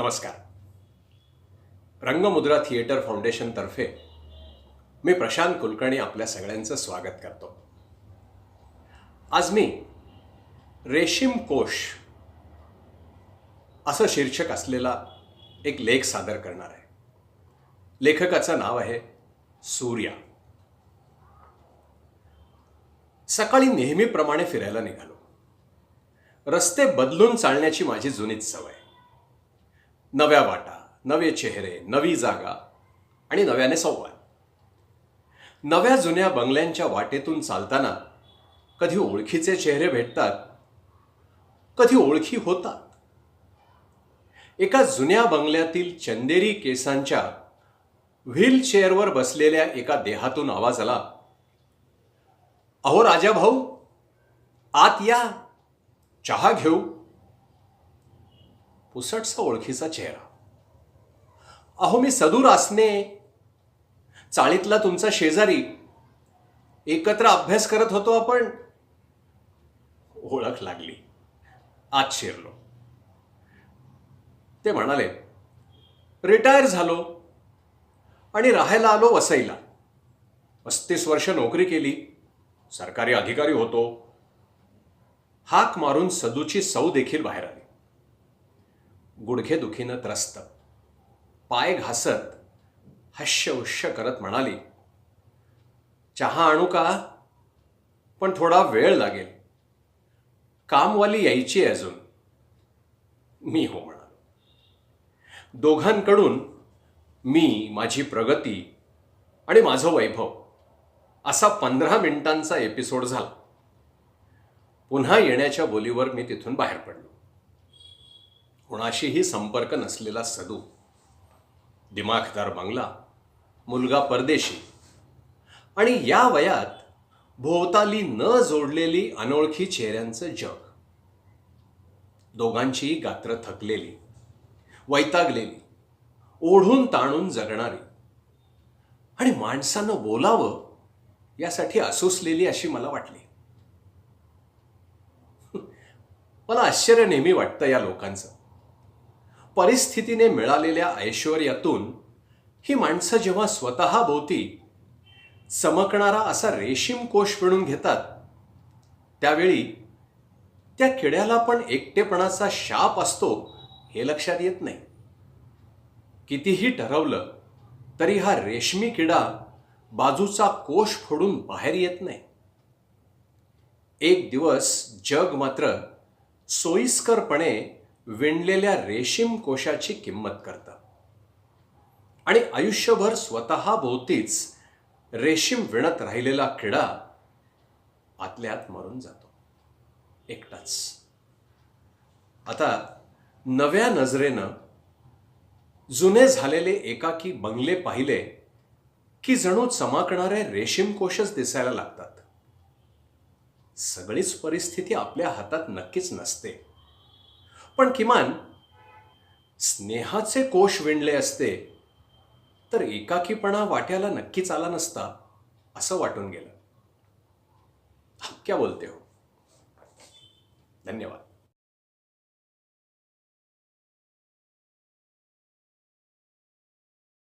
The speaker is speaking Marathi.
नमस्कार. रंगमुद्रा थिएटर फाउंडेशनतर्फे मी प्रशांत कुलकर्णी आपल्या सगळ्यांचं स्वागत करतो. आज मी रेशीम कोश असं शीर्षक असलेला एक लेख सादर करणार आहे. लेखकाचं नाव आहे सूर्या. सकाळी नेहमीप्रमाणे फिरायला निघालो. रस्ते बदलून चालण्याची माझी जुनीच सवय. नव्या वाटा नवे चेहरे नवी जागा आणि नव्याने संवाद. नव्या जुन्या बंगल्यांच्या वाटेतून चालताना कधी ओळखीचे चेहरे भेटतात कधी ओळखी होतात. एका जुन्या बंगल्यातील चंदेरी केसांच्या व्हीलचेअरवर बसलेल्या एका देहातून आवाज आला अहो राजा भाऊ आत या चहा घेऊ. पुसटसा ओळखीचा चेहरा. अहो मी सदूर आसने चाळीतला तुमचा शेजारी. एकत्र अभ्यास करत होतो आपण. ओळख लागली. आज शिरलो. ते म्हणाले रिटायर झालो. आणि राहायला आलो वसईला. पस्तीस वर्ष नोकरी केली. सरकारी अधिकारी होतो. हाक मारून सदूची सौ देखील बाहेर आली. गुडघे दुखीनं त्रस्त. पाय घासत हश्य उश्य करत म्हणाली चहा आणू का? पण थोडा वेळ लागेल. कामवाली यायची अजून. मी हो म्हणालो. दोघांकडून मी माझी प्रगती आणि माझं वैभव असा पंधरा मिनिटांचा एपिसोड झाला. पुन्हा येण्याच्या बोलीवर मी तिथून बाहेर पडलो. कुणाशीही संपर्क नसलेला सदू दिमाखदार बंगला मुलगा परदेशी आणि या वयात भोवताली न जोडलेली अनोळखी चेहऱ्यांचं जग. दोघांचीही गात्र थकलेली वैतागलेली ओढून ताणून जगणारी आणि माणसानं बोलावं यासाठी असोसलेली अशी मला वाटली. मला आश्चर्य नेहमी वाटतं या लोकांचं. परिस्थितीने मिळालेल्या ऐश्वर्यातून ही माणसं जेव्हा स्वतःभोवती चमकणारा असा रेशीम कोश मिळून घेतात त्यावेळी त्या किड्याला पण एकटेपणाचा शाप असतो हे लक्षात येत नाही. कितीही ठरवलं तरी हा रेशमी किडा बाजूचा कोश फोडून बाहेर येत नाही. एक दिवस जग मात्र सोयीस्करपणे विणलेल्या रेशीम कोशाची किंमत करतं. आणि आयुष्यभर स्वतःभोवतीच रेशीम विणत राहिलेला किडा आतल्यात मरून जातो. एकटाच. आता नव्या नजरेनं जुने झालेले एकाकी बंगले पाहिले की जणू चमकणारे रेशीम कोशच दिसायला लागतात. सगळीच परिस्थिती आपल्या हातात नक्कीच नसते. पण किमान स्नेहाचे कोश विणले असते तर एकाकीपणा वाट्याला नक्कीच आला नसता असं वाटून गेलं. हक्क्या बोलते हो. धन्यवाद.